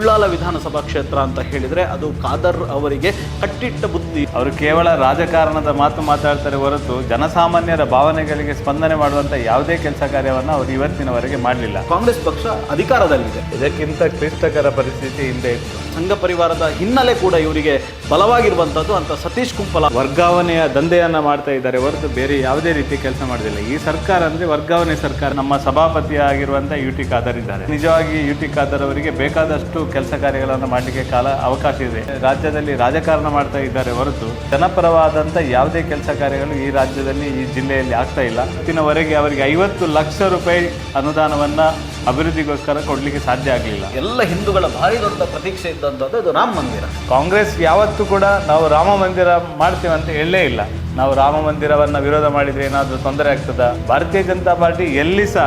ಉಳ್ಳಾಲ ವಿಧಾನಸಭಾ ಕ್ಷೇತ್ರ ಅಂತ ಹೇಳಿದರೆ ಅದು ಖಾದರ್ ಅವರಿಗೆ ಕಟ್ಟಿಟ್ಟ ಬುದ್ಧಿ. ಅವರು ಕೇವಲ ರಾಜಕಾರಣದ ಮಾತು ಮಾತಾಡ್ತಾರೆ ಹೊರತು ಜನಸಾಮಾನ್ಯರ ಭಾವನೆಗಳಿಗೆ ಸ್ಪಂದನೆ ಮಾಡುವಂಥ ಯಾವುದೇ ಕೆಲಸ ಕಾರ್ಯವನ್ನು ಅವರು ಇವತ್ತಿನವರೆಗೆ ಮಾಡಲಿಲ್ಲ. ಕಾಂಗ್ರೆಸ್ ಪಕ್ಷ ಅಧಿಕಾರದಲ್ಲಿದೆ. ಇದಕ್ಕಿಂತ ಕ್ಲಿಷ್ಟಕರ ಪರಿಸ್ಥಿತಿ ಹಿಂದೆ ಇತ್ತು. ಸಂಘ ಪರಿವಾರದ ಹಿನ್ನೆಲೆ ಕೂಡ ಇವರಿಗೆ ಬಲವಾಗಿರುವಂಥದ್ದು ಅಂತ ಸತೀಶ್ ಕುಂಪಲ ವರ್ಗಾವಣೆಯ ದಂಧೆಯನ್ನು ಮಾಡ್ತಾ ಇದ್ದಾರೆ ಹೊರತು ಬೇರೆ ಯಾವುದೇ ರೀತಿ ಕೆಲಸ ಮಾಡೋದಿಲ್ಲ. ಈ ಸರ್ಕಾರ ಅಂದ್ರೆ ವರ್ಗಾವಣೆ ಸರ್ಕಾರ, ನಮ್ಮ ಸಭಾಪತಿ ಆಗಿರುವಂಥ ಯು ಟಿ ಖಾದರ್ ಇದ್ದಾರೆ. ನಿಜವಾಗಿ ಯು ಟಿ ಖಾದರ್ ಅವರಿಗೆ ಬೇಕಾದಷ್ಟು ಕೆಲಸ ಕಾರ್ಯಗಳನ್ನು ಮಾಡಲಿಕ್ಕೆ ಕಾಲ ಅವಕಾಶ ಇದೆ. ರಾಜ್ಯದಲ್ಲಿ ರಾಜಕಾರಣ ಮಾಡ್ತಾ ಇದ್ದಾರೆ ಹೊರತು ಜನಪರವಾದಂತ ಯಾವುದೇ ಕೆಲಸ ಕಾರ್ಯಗಳು ಈ ರಾಜ್ಯದಲ್ಲಿ ಈ ಜಿಲ್ಲೆಯಲ್ಲಿ ಆಗ್ತಾ ಇಲ್ಲ. ಇವತ್ತಿನವರೆಗೆ ಅವರಿಗೆ ಐವತ್ತು ಲಕ್ಷ ರೂಪಾಯಿ ಅನುದಾನವನ್ನ ಅಭಿವೃದ್ಧಿಗೋಸ್ಕರ ಕೊಡಲಿಕ್ಕೆ ಸಾಧ್ಯ ಆಗಲಿಲ್ಲ. ಎಲ್ಲ ಹಿಂದೂಗಳ ಭಾರಿ ದೊಡ್ಡ ಪ್ರತೀಕ್ಷೆ ಇದ್ದಂಥದ್ದು ಅದು ರಾಮ ಮಂದಿರ. ಕಾಂಗ್ರೆಸ್ ಯಾವತ್ತೂ ಕೂಡ ನಾವು ರಾಮ ಮಂದಿರ ಮಾಡ್ತೀವಿ ಅಂತ ಹೇಳಲೇ ಇಲ್ಲ. ನಾವು ರಾಮ ಮಂದಿರವನ್ನು ವಿರೋಧ ಮಾಡಿದರೆ ಏನಾದರೂ ತೊಂದರೆ ಆಗ್ತದ? ಭಾರತೀಯ ಜನತಾ ಪಾರ್ಟಿ ಎಲ್ಲಿ ಸಹ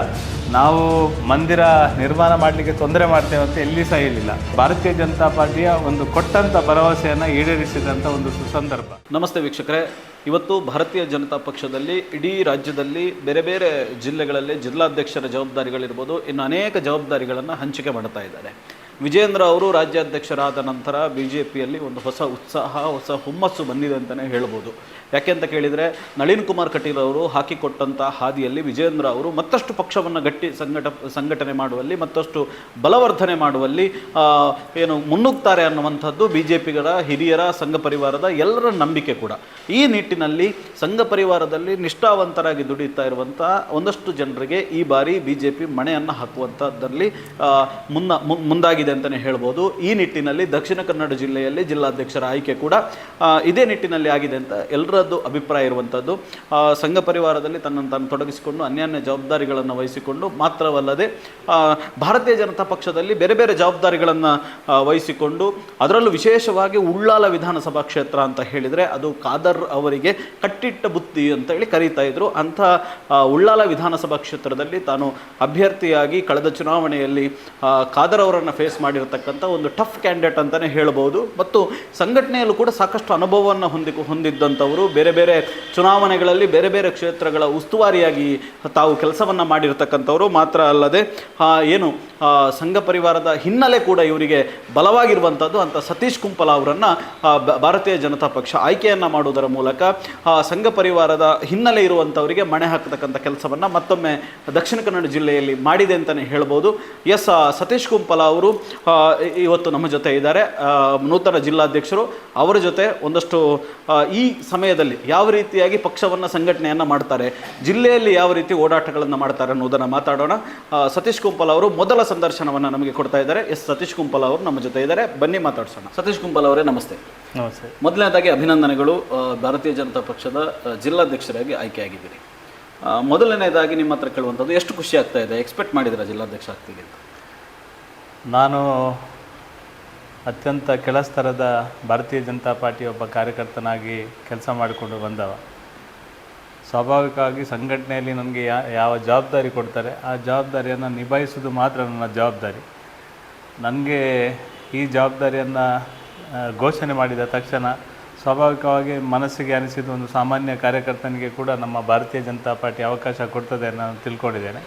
ನಾವು ಮಂದಿರ ನಿರ್ಮಾಣ ಮಾಡಲಿಕ್ಕೆ ತೊಂದರೆ ಮಾಡ್ತೇವೆ ಅಂತ ಎಲ್ಲಿ ಸಹ ಇರಲಿಲ್ಲ ಭಾರತೀಯ ಜನತಾ ಪಾರ್ಟಿಯ ಒಂದು ಕೊಟ್ಟಂಥ ಭರವಸೆಯನ್ನು ಈಡೇರಿಸಿದಂಥ ಒಂದು ಸುಸಂದರ್ಭ. ನಮಸ್ತೆ ವೀಕ್ಷಕರೇ. ಇವತ್ತು ಭಾರತೀಯ ಜನತಾ ಪಕ್ಷದಲ್ಲಿ ಇಡೀ ರಾಜ್ಯದಲ್ಲಿ ಬೇರೆ ಬೇರೆ ಜಿಲ್ಲೆಗಳಲ್ಲಿ ಜಿಲ್ಲಾಧ್ಯಕ್ಷರ ಜವಾಬ್ದಾರಿಗಳಿರ್ಬೋದು, ಇನ್ನು ಅನೇಕ ಜವಾಬ್ದಾರಿಗಳನ್ನು ಹಂಚಿಕೆ ಮಾಡ್ತಾ ಇದ್ದಾರೆ. ವಿಜೇಂದ್ರ ಅವರು ರಾಜ್ಯಾಧ್ಯಕ್ಷರಾದ ನಂತರ ಬಿ ಜೆ ಪಿಯಲ್ಲಿ ಒಂದು ಹೊಸ ಉತ್ಸಾಹ, ಹೊಸ ಹುಮ್ಮಸ್ಸು ಬಂದಿದೆ ಅಂತಲೇ ಹೇಳ್ಬೋದು. ಯಾಕೆ ಅಂತ ಕೇಳಿದರೆ ನಳಿನ್ ಕುಮಾರ್ ಕಟೀಲ್ ಅವರು ಹಾಕಿಕೊಟ್ಟಂಥ ಹಾದಿಯಲ್ಲಿ ವಿಜೇಂದ್ರ ಅವರು ಮತ್ತಷ್ಟು ಪಕ್ಷವನ್ನು ಗಟ್ಟಿ ಸಂಘಟ ಸಂಘಟನೆ ಮಾಡುವಲ್ಲಿ, ಮತ್ತಷ್ಟು ಬಲವರ್ಧನೆ ಮಾಡುವಲ್ಲಿ ಏನು ಮುನ್ನುಗ್ತಾರೆ ಅನ್ನುವಂಥದ್ದು ಬಿ ಜೆ ಪಿಗಳ ಹಿರಿಯರ ಸಂಘ ಪರಿವಾರದ ಎಲ್ಲರ ನಂಬಿಕೆ ಕೂಡ. ಈ ನಿಟ್ಟಿನಲ್ಲಿ ಸಂಘ ಪರಿವಾರದಲ್ಲಿ ನಿಷ್ಠಾವಂತರಾಗಿ ದುಡಿತಾ ಇರುವಂಥ ಒಂದಷ್ಟು ಜನರಿಗೆ ಈ ಬಾರಿ ಬಿ ಜೆ ಪಿ ಮಣೆಯನ್ನು ಹಾಕುವಂಥದ್ದರಲ್ಲಿ ಮುನ್ನ ಮುಂದಾಗಿದೆ ಅಂತಲೇ ಹೇಳ್ಬೋದು. ಈ ನಿಟ್ಟಿನಲ್ಲಿ ದಕ್ಷಿಣ ಕನ್ನಡ ಜಿಲ್ಲೆಯಲ್ಲಿ ಜಿಲ್ಲಾಧ್ಯಕ್ಷರ ಆಯ್ಕೆ ಕೂಡ ಇದೇ ನಿಟ್ಟಿನಲ್ಲಿ ಆಗಿದೆ ಅಂತ ಎಲ್ಲರದ್ದು ಅಭಿಪ್ರಾಯ ಇರುವಂಥದ್ದು. ಸಂಘ ಪರಿವಾರದಲ್ಲಿ ತನ್ನನ್ನು ತಾನು ತೊಡಗಿಸಿಕೊಂಡು ಅನ್ಯಾನ್ಯ ಜವಾಬ್ದಾರಿಗಳನ್ನು ವಹಿಸಿಕೊಂಡು ಮಾತ್ರವಲ್ಲದೆ ಭಾರತೀಯ ಜನತಾ ಪಕ್ಷದಲ್ಲಿ ಬೇರೆ ಬೇರೆ ಜವಾಬ್ದಾರಿಗಳನ್ನು ವಹಿಸಿಕೊಂಡು ಅದರಲ್ಲೂ ವಿಶೇಷವಾಗಿ ಉಳ್ಳಾಲ ವಿಧಾನಸಭಾ ಕ್ಷೇತ್ರ ಅಂತ ಹೇಳಿದರೆ ಅದು ಖಾದರ್ ಅವರಿಗೆ ಕಟ್ಟಿಟ್ಟ ಬುತ್ತಿ ಅಂತ ಹೇಳಿ ಕರೀತಾ ಇದ್ರು. ಅಂಥ ಉಳ್ಳಾಲ ವಿಧಾನಸಭಾ ಕ್ಷೇತ್ರದಲ್ಲಿ ತಾನು ಅಭ್ಯರ್ಥಿಯಾಗಿ ಕಳೆದ ಚುನಾವಣೆಯಲ್ಲಿ ಖಾದರ್ ಅವರನ್ನು ಫೇಸ್ ಮಾಡಿರತಕ್ಕಂಥ ಒಂದು ಟಫ್ ಕ್ಯಾಂಡಿಡೇಟ್ ಅಂತಲೇ ಹೇಳ್ಬೋದು. ಮತ್ತು ಸಂಘಟನೆಯಲ್ಲೂ ಕೂಡ ಸಾಕಷ್ಟು ಅನುಭವವನ್ನು ಹೊಂದಿ, ಹೊಂದಿದ್ದಂಥವರು ಬೇರೆ ಬೇರೆ ಚುನಾವಣೆಗಳಲ್ಲಿ ಬೇರೆ ಬೇರೆ ಕ್ಷೇತ್ರಗಳ ಉಸ್ತುವಾರಿಯಾಗಿ ತಾವು ಕೆಲಸವನ್ನು ಮಾಡಿರ್ತಕ್ಕಂಥವರು ಮಾತ್ರ ಅಲ್ಲದೆ ಏನು ಸಂಘ ಪರಿವಾರದ ಹಿನ್ನೆಲೆ ಕೂಡ ಇವರಿಗೆ ಬಲವಾಗಿರುವಂಥದ್ದು ಅಂತ ಸತೀಶ್ ಕುಂಪಲ ಅವರನ್ನು ಭಾರತೀಯ ಜನತಾ ಪಕ್ಷ ಆಯ್ಕೆಯನ್ನು ಮಾಡುವುದರ ಮೂಲಕ ಸಂಘ ಪರಿವಾರದ ಹಿನ್ನೆಲೆ ಇರುವಂಥವರಿಗೆ ಮಣೆ ಹಾಕತಕ್ಕಂಥ ಕೆಲಸವನ್ನು ಮತ್ತೊಮ್ಮೆ ದಕ್ಷಿಣ ಕನ್ನಡ ಜಿಲ್ಲೆಯಲ್ಲಿ ಮಾಡಿದೆ ಅಂತಲೇ ಹೇಳ್ಬೋದು. ಎಸ್ ಸತೀಶ್ ಕುಂಪಲ ಅವರು ಇವತ್ತು ನಮ್ಮ ಜೊತೆ ಇದ್ದಾರೆ. ನೂತನ ಜಿಲ್ಲಾಧ್ಯಕ್ಷರು, ಅವರ ಜೊತೆ ಒಂದಷ್ಟು ಈ ಸಮಯದಲ್ಲಿ ಯಾವ ರೀತಿಯಾಗಿ ಪಕ್ಷವನ್ನು ಸಂಘಟನೆಯನ್ನು ಮಾಡ್ತಾರೆ ಜಿಲ್ಲೆಯಲ್ಲಿ ಯಾವ ರೀತಿ ಓಡಾಟಗಳನ್ನು ಮಾಡ್ತಾರೆ ಅನ್ನೋದನ್ನು ಮಾತಾಡೋಣ. ಸತೀಶ್ ಕುಂಪಲ್ ಅವರು ಮೊದಲ ಸಂದರ್ಶನವನ್ನು ನಮಗೆ ಕೊಡ್ತಾ ಇದ್ದಾರೆ. ಎಸ್ ಸತೀಶ್ ಕುಂಪಲ್ ಅವರು ನಮ್ಮ ಜೊತೆ ಇದ್ದಾರೆ. ಬನ್ನಿ ಮಾತಾಡ್ಸೋಣ. ಸತೀಶ್ ಕುಂಪಲ್ ಅವರೇ ನಮಸ್ತೆ. ನಮಸ್ತೆ. ಮೊದಲನೇದಾಗಿ ಅಭಿನಂದನೆಗಳು. ಭಾರತೀಯ ಜನತಾ ಪಕ್ಷದ ಜಿಲ್ಲಾಧ್ಯಕ್ಷರಾಗಿ ಆಯ್ಕೆಯಾಗಿದ್ದೀರಿ. ಮೊದಲನೇದಾಗಿ ನಿಮ್ಮ ಹತ್ರ ಕೇಳುವಂಥದ್ದು ಎಷ್ಟು ಖುಷಿ ಆಗ್ತಾ ಇದೆ? ಎಕ್ಸ್ಪೆಕ್ಟ್ ಮಾಡಿದ್ರೆ ಜಿಲ್ಲಾಧ್ಯಕ್ಷ ಆಗ್ತೀವಿ ಅಂತ? ನಾನು ಅತ್ಯಂತ ಕೆಳಸ್ತರದ ಭಾರತೀಯ ಜನತಾ ಪಾರ್ಟಿ ಒಬ್ಬ ಕಾರ್ಯಕರ್ತನಾಗಿ ಕೆಲಸ ಮಾಡಿಕೊಂಡು ಬಂದವ. ಸ್ವಾಭಾವಿಕವಾಗಿ ಸಂಘಟನೆಯಲ್ಲಿ ನನಗೆ ಯಾವ ಜವಾಬ್ದಾರಿ ಕೊಡ್ತಾರೆ, ಆ ಜವಾಬ್ದಾರಿಯನ್ನು ನಿಭಾಯಿಸೋದು ಮಾತ್ರ ನನ್ನ ಜವಾಬ್ದಾರಿ. ನನಗೆ ಈ ಜವಾಬ್ದಾರಿಯನ್ನು ಘೋಷಣೆ ಮಾಡಿದ ತಕ್ಷಣ ಸ್ವಾಭಾವಿಕವಾಗಿ ಮನಸ್ಸಿಗೆ ಅನಿಸಿದ ಒಂದು ಸಾಮಾನ್ಯ ಕಾರ್ಯಕರ್ತನಿಗೆ ಕೂಡ ನಮ್ಮ ಭಾರತೀಯ ಜನತಾ ಪಾರ್ಟಿ ಅವಕಾಶ ಕೊಡ್ತದೆ ನಾನು ತಿಳ್ಕೊಂಡಿದ್ದೇನೆ.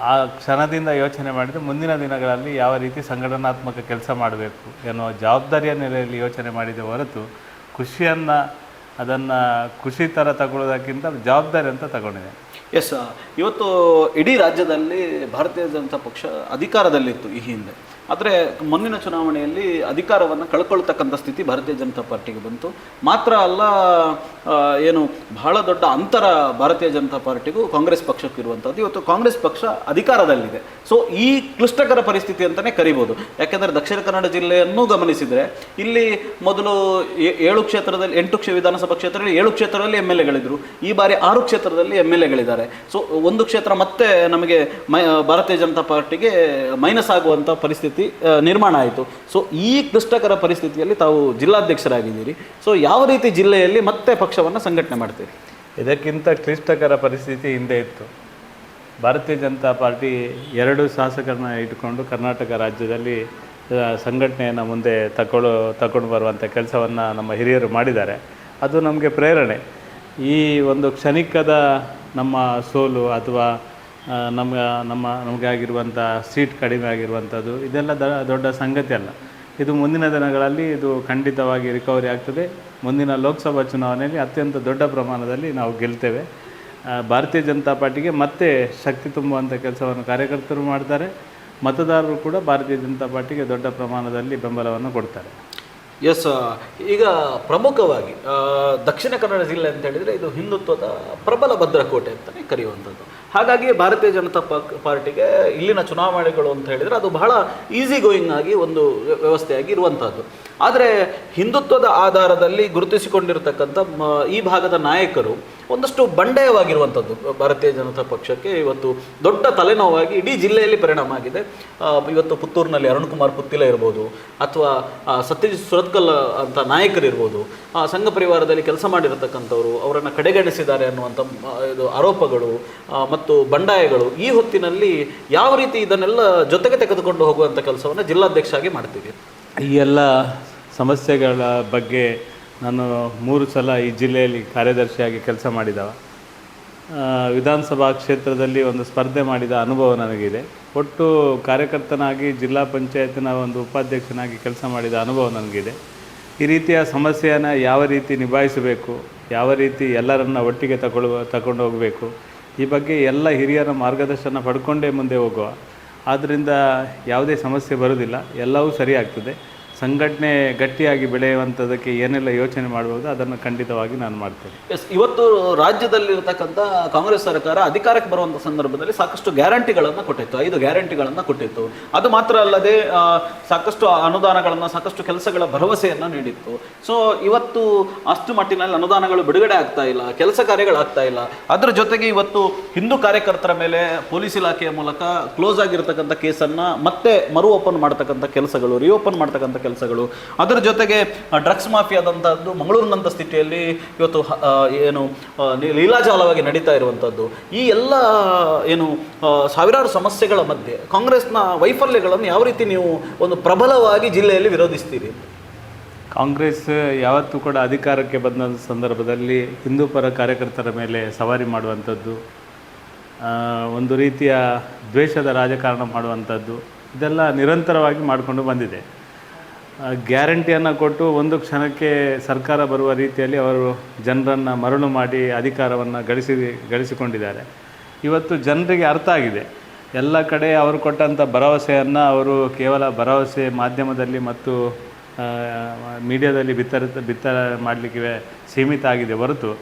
ಆ ಕ್ಷಣದಿಂದ ಯೋಚನೆ ಮಾಡಿದರೆ ಮುಂದಿನ ದಿನಗಳಲ್ಲಿ ಯಾವ ರೀತಿ ಸಂಘಟನಾತ್ಮಕ ಕೆಲಸ ಮಾಡಬೇಕು ಎನ್ನುವ ಜವಾಬ್ದಾರಿಯ ನೆಲೆಯಲ್ಲಿ ಯೋಚನೆ ಮಾಡಿದೆ ಹೊರತು ಖುಷಿಯನ್ನು ಅದನ್ನು ಖುಷಿ ಥರ ತಗೊಳ್ಳೋದಕ್ಕಿಂತ ಜವಾಬ್ದಾರಿ ಅಂತ ತಗೊಂಡಿದೆ. ಎಸ್ ಇವತ್ತು ಇಡೀ ರಾಜ್ಯದಲ್ಲಿ ಭಾರತೀಯ ಜನತಾ ಪಕ್ಷ ಅಧಿಕಾರದಲ್ಲಿತ್ತು ಈ ಹಿಂದೆ. ಆದರೆ ಮುಂದಿನ ಚುನಾವಣೆಯಲ್ಲಿ ಅಧಿಕಾರವನ್ನು ಕಳ್ಕೊಳ್ತಕ್ಕಂಥ ಸ್ಥಿತಿ ಭಾರತೀಯ ಜನತಾ ಪಾರ್ಟಿಗೆ ಬಂತು. ಮಾತ್ರ ಅಲ್ಲ ಏನು ಬಹಳ ದೊಡ್ಡ ಅಂತರ ಭಾರತೀಯ ಜನತಾ ಪಾರ್ಟಿಗೂ ಕಾಂಗ್ರೆಸ್ ಪಕ್ಷಕ್ಕೂ ಇರುವಂಥದ್ದು. ಇವತ್ತು ಕಾಂಗ್ರೆಸ್ ಪಕ್ಷ ಅಧಿಕಾರದಲ್ಲಿದೆ. ಸೊ ಈ ಕ್ಲಿಷ್ಟಕರ ಪರಿಸ್ಥಿತಿ ಅಂತಲೇ ಕರಿಬೋದು. ಯಾಕೆಂದರೆ ದಕ್ಷಿಣ ಕನ್ನಡ ಜಿಲ್ಲೆಯನ್ನು ಗಮನಿಸಿದರೆ, ಇಲ್ಲಿ ಮೊದಲು ಏಳು ಕ್ಷೇತ್ರದಲ್ಲಿ, ಎಂಟು ಕ್ಷೇ, ವಿಧಾನಸಭಾ ಕ್ಷೇತ್ರದಲ್ಲಿ ಏಳು ಕ್ಷೇತ್ರದಲ್ಲಿ ಎಂ ಎಲ್ ಎಗಳಿದ್ರು. ಈ ಬಾರಿ ಆರು ಕ್ಷೇತ್ರದಲ್ಲಿ ಎಂ ಎಲ್ ಎಗಳಿದ್ದಾರೆ. ಸೊ ಒಂದು ಕ್ಷೇತ್ರ ಮತ್ತೆ ನಮಗೆ ಮೈ, ಭಾರತೀಯ ಜನತಾ ಪಾರ್ಟಿಗೆ ಮೈನಸ್ ಆಗುವಂಥ ಪರಿಸ್ಥಿತಿ ಆ, ನಿರ್ಮಾಣ ಆಯಿತು. ಸೊ ಈ ಕ್ಲಿಷ್ಟಕರ ಪರಿಸ್ಥಿತಿಯಲ್ಲಿ ತಾವು ಜಿಲ್ಲಾಧ್ಯಕ್ಷರಾಗಿದ್ದೀರಿ. ಸೊ ಯಾವ ರೀತಿ ಜಿಲ್ಲೆಯಲ್ಲಿ ಮತ್ತೆ ಪಕ್ಷವನ್ನು ಸಂಘಟನೆ ಮಾಡ್ತೀರಿ? ಇದಕ್ಕಿಂತ ಕ್ಲಿಷ್ಟಕರ ಪರಿಸ್ಥಿತಿ ಹಿಂದೆ ಇತ್ತು. ಭಾರತೀಯ ಜನತಾ ಪಾರ್ಟಿ ಎರಡು ಶಾಸಕರನ್ನ ಇಟ್ಟುಕೊಂಡು ಕರ್ನಾಟಕ ರಾಜ್ಯದಲ್ಲಿ ಸಂಘಟನೆಯನ್ನು ಮುಂದೆ ತಗೊಳ್ಳೋ ತಗೊಂಡು ಬರುವಂಥ ಕೆಲಸವನ್ನು ನಮ್ಮ ಹಿರಿಯರು ಮಾಡಿದ್ದಾರೆ. ಅದು ನಮಗೆ ಪ್ರೇರಣೆ. ಈ ಒಂದು ಕ್ಷಣಿಕದ ನಮ್ಮ ಸೋಲು ಅಥವಾ ಆ, ನಮ್ಮ ನಮಗೆ ಆಗಿರುವಂಥ ಸೀಟ್ ಕಡಿಮೆ ಆಗಿರುವಂಥದ್ದು ಇದೆಲ್ಲ ದೊಡ್ಡ ಸಂಗತಿ ಅಲ್ಲ. ಇದು ಮುಂದಿನ ದಿನಗಳಲ್ಲಿ ಇದು ಖಂಡಿತವಾಗಿ ರಿಕವರಿ ಆಗ್ತದೆ. ಮುಂದಿನ ಲೋಕಸಭಾ ಚುನಾವಣೆಯಲ್ಲಿ ಅತ್ಯಂತ ದೊಡ್ಡ ಪ್ರಮಾಣದಲ್ಲಿ ನಾವು ಗೆಲ್ತೇವೆ. ಭಾರತೀಯ ಜನತಾ ಪಾರ್ಟಿಗೆ ಮತ್ತೆ ಶಕ್ತಿ ತುಂಬುವಂಥ ಕೆಲಸವನ್ನು ಕಾರ್ಯಕರ್ತರು ಮಾಡ್ತಾರೆ. ಮತದಾರರು ಕೂಡ ಭಾರತೀಯ ಜನತಾ ಪಾರ್ಟಿಗೆ ದೊಡ್ಡ ಪ್ರಮಾಣದಲ್ಲಿ ಬೆಂಬಲವನ್ನು ಕೊಡ್ತಾರೆ. ಎಸ್ ಈಗ ಪ್ರಮುಖವಾಗಿ ದಕ್ಷಿಣ ಕನ್ನಡ ಜಿಲ್ಲೆ ಅಂತ ಹೇಳಿದರೆ ಇದು ಹಿಂದುತ್ವದ ಪ್ರಬಲ ಭದ್ರಕೋಟೆ ಅಂತಲೇ ಕರೆಯುವಂಥದ್ದು. ಹಾಗಾಗಿ ಭಾರತೀಯ ಜನತಾ ಪಾರ್ಟಿಗೆ ಇಲ್ಲಿನ ಚುನಾವಣೆಗಳು ಅಂತ ಹೇಳಿದರೆ ಅದು ಬಹಳ ಈಸಿ ಗೋಯಿಂಗ್ ಆಗಿ ಒಂದು ವ್ಯವಸ್ಥೆಯಾಗಿ ಇರುವಂಥದ್ದು ಆದರೆ ಹಿಂದುತ್ವದ ಆಧಾರದಲ್ಲಿ ಗುರುತಿಸಿಕೊಂಡಿರತಕ್ಕಂಥ ಈ ಭಾಗದ ನಾಯಕರು ಒಂದಷ್ಟು ಬಂಡಾಯವಾಗಿರುವಂಥದ್ದು. ಭಾರತೀಯ ಜನತಾ ಪಕ್ಷಕ್ಕೆ ಇವತ್ತು ದೊಡ್ಡ ತಲೆನೋವಾಗಿ ಇಡೀ ಜಿಲ್ಲೆಯಲ್ಲಿ ಪರಿಣಾಮ ಆಗಿದೆ. ಇವತ್ತು ಪುತ್ತೂರಿನಲ್ಲಿ ಅರುಣ್ ಕುಮಾರ್ ಪುತ್ತಿಲ ಇರ್ಬೋದು, ಅಥವಾ ಸತ್ಯಜಿತ್ ಸುರತ್ಕಲ್ ಅಂತ ನಾಯಕರಿರ್ಬೋದು ಸಂಘ ಪರಿವಾರದಲ್ಲಿ ಕೆಲಸ ಮಾಡಿರತಕ್ಕಂಥವ್ರು, ಅವರನ್ನು ಕಡೆಗಣಿಸಿದ್ದಾರೆ ಅನ್ನುವಂಥ ಇದು ಆರೋಪಗಳು ಮತ್ತು ಬಂಡಾಯಗಳು, ಈ ಹೊತ್ತಿನಲ್ಲಿ ಯಾವ ರೀತಿ ಇದನ್ನೆಲ್ಲ ಜೊತೆಗೆ ತೆಗೆದುಕೊಂಡು ಹೋಗುವಂಥ ಕೆಲಸವನ್ನು ಜಿಲ್ಲಾಧ್ಯಕ್ಷ ಆಗಿ ಮಾಡ್ತೀವಿ? ಈ ಎಲ್ಲ ಸಮಸ್ಯೆಗಳ ಬಗ್ಗೆ ನಾನು ಮೂರು ಸಲ ಈ ಜಿಲ್ಲೆಯಲ್ಲಿ ಕಾರ್ಯದರ್ಶಿಯಾಗಿ ಕೆಲಸ ಮಾಡಿದವ. ವಿಧಾನಸಭಾ ಕ್ಷೇತ್ರದಲ್ಲಿ ಒಂದು ಸ್ಪರ್ಧೆ ಮಾಡಿದ ಅನುಭವ ನನಗಿದೆ. ಒಟ್ಟು ಕಾರ್ಯಕರ್ತನಾಗಿ, ಜಿಲ್ಲಾ ಪಂಚಾಯತ್ನ ಒಂದು ಉಪಾಧ್ಯಕ್ಷನಾಗಿ ಕೆಲಸ ಮಾಡಿದ ಅನುಭವ ನನಗಿದೆ. ಈ ರೀತಿಯ ಸಮಸ್ಯೆಯನ್ನು ಯಾವ ರೀತಿ ನಿಭಾಯಿಸಬೇಕು, ಯಾವ ರೀತಿ ಎಲ್ಲರನ್ನ ಒಟ್ಟಿಗೆ ತಗೊಳ್ಳುವ ತಗೊಂಡು ಹೋಗಬೇಕು, ಈ ಬಗ್ಗೆ ಎಲ್ಲ ಹಿರಿಯರ ಮಾರ್ಗದರ್ಶನ ಪಡ್ಕೊಂಡೇ ಮುಂದೆ ಹೋಗುವ. ಆದ್ದರಿಂದ ಯಾವುದೇ ಸಮಸ್ಯೆ ಬರೋದಿಲ್ಲ, ಎಲ್ಲವೂ ಸರಿಯಾಗ್ತದೆ. ಸಂಘಟನೆ ಗಟ್ಟಿಯಾಗಿ ಬೆಳೆಯುವಂಥದ್ದಕ್ಕೆ ಏನೆಲ್ಲ ಯೋಚನೆ ಮಾಡಬಹುದು ಅದನ್ನು ಖಂಡಿತವಾಗಿ ನಾನು ಮಾಡ್ತೇನೆ. ಎಸ್ ಇವತ್ತು ರಾಜ್ಯದಲ್ಲಿರ್ತಕ್ಕಂಥ ಕಾಂಗ್ರೆಸ್ ಸರ್ಕಾರ ಅಧಿಕಾರಕ್ಕೆ ಬರುವಂಥ ಸಂದರ್ಭದಲ್ಲಿ ಸಾಕಷ್ಟು ಗ್ಯಾರಂಟಿಗಳನ್ನು ಕೊಟ್ಟಿತ್ತು, ಐದು ಗ್ಯಾರಂಟಿಗಳನ್ನು ಕೊಟ್ಟಿತ್ತು. ಅದು ಮಾತ್ರ ಅಲ್ಲದೆ ಸಾಕಷ್ಟು ಅನುದಾನಗಳನ್ನು, ಸಾಕಷ್ಟು ಕೆಲಸಗಳ ಭರವಸೆಯನ್ನು ನೀಡಿತ್ತು. ಸೊ ಇವತ್ತು ಅಷ್ಟು ಮಟ್ಟಿನಲ್ಲಿ ಅನುದಾನಗಳು ಬಿಡುಗಡೆ ಆಗ್ತಾ ಇಲ್ಲ, ಕೆಲಸ ಕಾರ್ಯಗಳಾಗ್ತಾ ಇಲ್ಲ. ಅದರ ಜೊತೆಗೆ ಇವತ್ತು ಹಿಂದೂ ಕಾರ್ಯಕರ್ತರ ಮೇಲೆ ಪೊಲೀಸ್ ಇಲಾಖೆಯ ಮೂಲಕ ಕ್ಲೋಸ್ ಆಗಿರ್ತಕ್ಕಂಥ ಕೇಸನ್ನು ಮತ್ತೆ ಮರು ಓಪನ್ ಮಾಡ್ತಕ್ಕಂಥ ಕೆಲಸಗಳು ರಿಓಪನ್ ಮಾಡ್ತಕ್ಕಂಥ ಕೆಲಸಗಳು. ಅದರ ಜೊತೆಗೆ ಡ್ರಗ್ಸ್ ಮಾಫಿಯಾದಂಥದ್ದು ಮಂಗಳೂರಿನಂಥ ಸ್ಥಿತಿಯಲ್ಲಿ ಇವತ್ತು ಏನು ಲೀಲಾಜಾಲವಾಗಿ ನಡೀತಾ ಇರುವಂಥದ್ದು ಈ ಎಲ್ಲ, ಏನು ಸಾವಿರಾರು ಸಮಸ್ಯೆಗಳ ಮಧ್ಯೆ ಕಾಂಗ್ರೆಸ್ನ ವೈಫಲ್ಯಗಳನ್ನು ಯಾವ ರೀತಿ ನೀವು ಒಂದು ಪ್ರಬಲವಾಗಿ ಜಿಲ್ಲೆಯಲ್ಲಿ ವಿರೋಧಿಸ್ತೀರಿ? ಕಾಂಗ್ರೆಸ್ ಯಾವತ್ತೂ ಕೂಡ ಅಧಿಕಾರಕ್ಕೆ ಬಂದ ಸಂದರ್ಭದಲ್ಲಿ ಹಿಂದೂ ಪರ ಕಾರ್ಯಕರ್ತರ ಮೇಲೆ ಸವಾರಿ ಮಾಡುವಂಥದ್ದು ಒಂದು ರೀತಿಯ ದ್ವೇಷದ ರಾಜಕಾರಣ ಮಾಡುವಂಥದ್ದು, ಇದೆಲ್ಲ ನಿರಂತರವಾಗಿ ಮಾಡಿಕೊಂಡು ಬಂದಿದೆ. ಗ್ಯಾರಂಟಿಯನ್ನು ಕೊಟ್ಟು ಒಂದು ಕ್ಷಣಕ್ಕೆ ಸರ್ಕಾರ ಬರುವ ರೀತಿಯಲ್ಲಿ ಅವರು ಜನರನ್ನು ಮರಳು ಮಾಡಿ ಅಧಿಕಾರವನ್ನು ಗಳಿಸಿ, ಗಳಿಸಿಕೊಂಡಿದ್ದಾರೆ. ಇವತ್ತು ಜನರಿಗೆ ಅರ್ಥ ಆಗಿದೆ. ಎಲ್ಲ ಕಡೆ ಅವರು ಕೊಟ್ಟಂಥ ಭರವಸೆಯನ್ನು ಅವರು ಕೇವಲ ಭರವಸೆ ಮಾಧ್ಯಮದಲ್ಲಿ ಮತ್ತು ಮೀಡಿಯಾದಲ್ಲಿ ಬಿತ್ತರ ಬಿತ್ತರ ಮಾಡಲಿಕ್ಕೆ ಸೀಮಿತ ಆಗಿದೆ ಹೊರತು.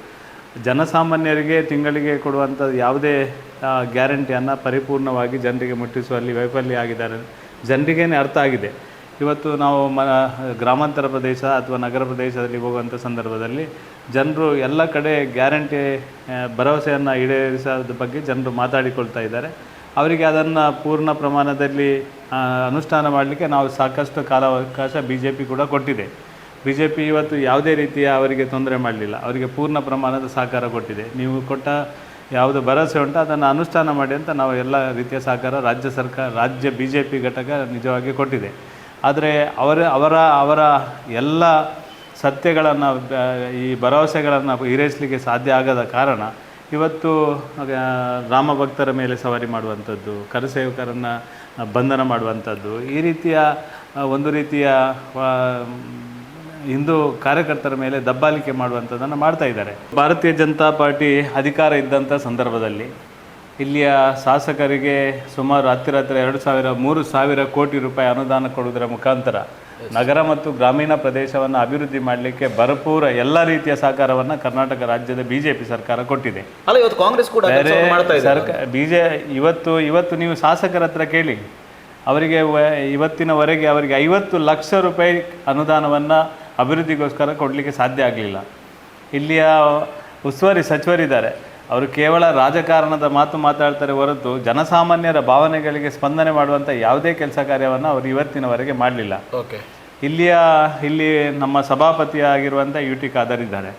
ಜನಸಾಮಾನ್ಯರಿಗೆ ತಿಂಗಳಿಗೆ ಕೊಡುವಂಥ ಯಾವುದೇ ಗ್ಯಾರಂಟಿಯನ್ನು ಪರಿಪೂರ್ಣವಾಗಿ ಜನರಿಗೆ ಮುಟ್ಟಿಸುವಲ್ಲಿ ವೈಫಲ್ಯ ಆಗಿದ್ದಾರೆ. ಜನರಿಗೇನೆ ಅರ್ಥ ಆಗಿದೆ. ಇವತ್ತು ನಾವು ಮ, ಗ್ರಾಮಾಂತರ ಪ್ರದೇಶ ಅಥವಾ ನಗರ ಪ್ರದೇಶದಲ್ಲಿ ಹೋಗುವಂಥ ಸಂದರ್ಭದಲ್ಲಿ ಜನರು ಎಲ್ಲ ಕಡೆ ಗ್ಯಾರಂಟಿ ಭರವಸೆಯನ್ನು ಈಡೇರಿಸೋದ್ರ ಬಗ್ಗೆ ಜನರು ಮಾತಾಡಿಕೊಳ್ತಾ ಇದ್ದಾರೆ. ಅವರಿಗೆ ಅದನ್ನು ಪೂರ್ಣ ಪ್ರಮಾಣದಲ್ಲಿ ಅನುಷ್ಠಾನ ಮಾಡಲಿಕ್ಕೆ ನಾವು ಸಾಕಷ್ಟು ಕಾಲಾವಕಾಶ ಬಿ ಜೆ ಪಿ ಕೂಡ ಕೊಟ್ಟಿದೆ. ಬಿ ಜೆ ಪಿ ಇವತ್ತು ಯಾವುದೇ ರೀತಿಯ ಅವರಿಗೆ ತೊಂದರೆ ಮಾಡಲಿಲ್ಲ. ಅವರಿಗೆ ಪೂರ್ಣ ಪ್ರಮಾಣದ ಸಹಕಾರ ಕೊಟ್ಟಿದೆ. ನೀವು ಕೊಟ್ಟ ಯಾವುದು ಭರವಸೆ ಉಂಟು, ಅದನ್ನು ಅನುಷ್ಠಾನ ಮಾಡಿ ಅಂತ ನಾವು ಎಲ್ಲ ರೀತಿಯ ಸಹಕಾರ ರಾಜ್ಯ ಸರ್ಕಾರ, ರಾಜ್ಯ ಬಿ ಜೆ ಪಿ ಘಟಕ ನಿಜವಾಗಿ ಕೊಟ್ಟಿದೆ. ಆದರೆ ಅವರ ಅವರ ಅವರ ಎಲ್ಲ ಸತ್ಯಗಳನ್ನು ಈ ಭರವಸೆಗಳನ್ನು ಈಡೇರಿಸಲಿಕ್ಕೆ ಸಾಧ್ಯ ಆಗದ ಕಾರಣ ಇವತ್ತು ರಾಮ ಭಕ್ತರ ಮೇಲೆ ಸವಾರಿ ಮಾಡುವಂಥದ್ದು, ಕರಸೇವಕರನ್ನು ಬಂಧನ ಮಾಡುವಂಥದ್ದು, ಈ ರೀತಿಯ ಒಂದು ರೀತಿಯ ಹಿಂದೂ ಕಾರ್ಯಕರ್ತರ ಮೇಲೆ ದಬ್ಬಾಳಿಕೆ ಮಾಡುವಂಥದ್ದನ್ನು ಮಾಡ್ತಾ ಇದ್ದಾರೆ. ಭಾರತೀಯ ಜನತಾ ಪಾರ್ಟಿ ಅಧಿಕಾರ ಇದ್ದಂಥ ಸಂದರ್ಭದಲ್ಲಿ ಇಲ್ಲಿಯ ಶಾಸಕರಿಗೆ ಸುಮಾರು ಹತ್ತಿರ ಹತ್ತಿರ ಎರಡು ಸಾವಿರ ಮೂರು ಸಾವಿರ ಕೋಟಿ ರೂಪಾಯಿ ಅನುದಾನ ಕೊಡುವುದರ ಮುಖಾಂತರ ನಗರ ಮತ್ತು ಗ್ರಾಮೀಣ ಪ್ರದೇಶವನ್ನು ಅಭಿವೃದ್ಧಿ ಮಾಡಲಿಕ್ಕೆ ಭರಪೂರ ಎಲ್ಲ ರೀತಿಯ ಸಹಕಾರವನ್ನು ಕರ್ನಾಟಕ ರಾಜ್ಯದ ಬಿಜೆಪಿ ಸರ್ಕಾರ ಕೊಟ್ಟಿದೆ. ಅಲ್ಲ ಇವತ್ತು ಕಾಂಗ್ರೆಸ್ ಕೂಡ ಸರ್ಕಾರ ಬಿಜೆ ಇವತ್ತು ಇವತ್ತು ನೀವು ಶಾಸಕರ ಹತ್ರ ಕೇಳಿ. ಅವರಿಗೆ ಇವತ್ತಿನವರೆಗೆ ಅವರಿಗೆ ಐವತ್ತು ಲಕ್ಷ ರೂಪಾಯಿ ಅನುದಾನವನ್ನು ಅಭಿವೃದ್ಧಿಗೋಸ್ಕರ ಕೊಡಲಿಕ್ಕೆ ಸಾಧ್ಯ ಆಗಲಿಲ್ಲ. ಇಲ್ಲಿಯ ಉಸ್ತುವಾರಿ ಸಚಿವರಿದ್ದಾರೆ. ಅವರು ಕೇವಲ ರಾಜಕಾರಣದ ಮಾತು ಮಾತಾಡ್ತಾರೆ ಹೊರತು ಜನಸಾಮಾನ್ಯರ ಭಾವನೆಗಳಿಗೆ ಸ್ಪಂದನೆ ಮಾಡುವಂಥ ಯಾವುದೇ ಕೆಲಸ ಕಾರ್ಯವನ್ನು ಅವರು ಇವತ್ತಿನವರೆಗೆ ಮಾಡಲಿಲ್ಲ. ಓಕೆ. ಇಲ್ಲಿಯ ಇಲ್ಲಿ ನಮ್ಮ ಸಭಾಪತಿಯಾಗಿರುವಂಥ ಯು ಟಿ ಖಾದರ್ ಇದ್ದಾರೆ.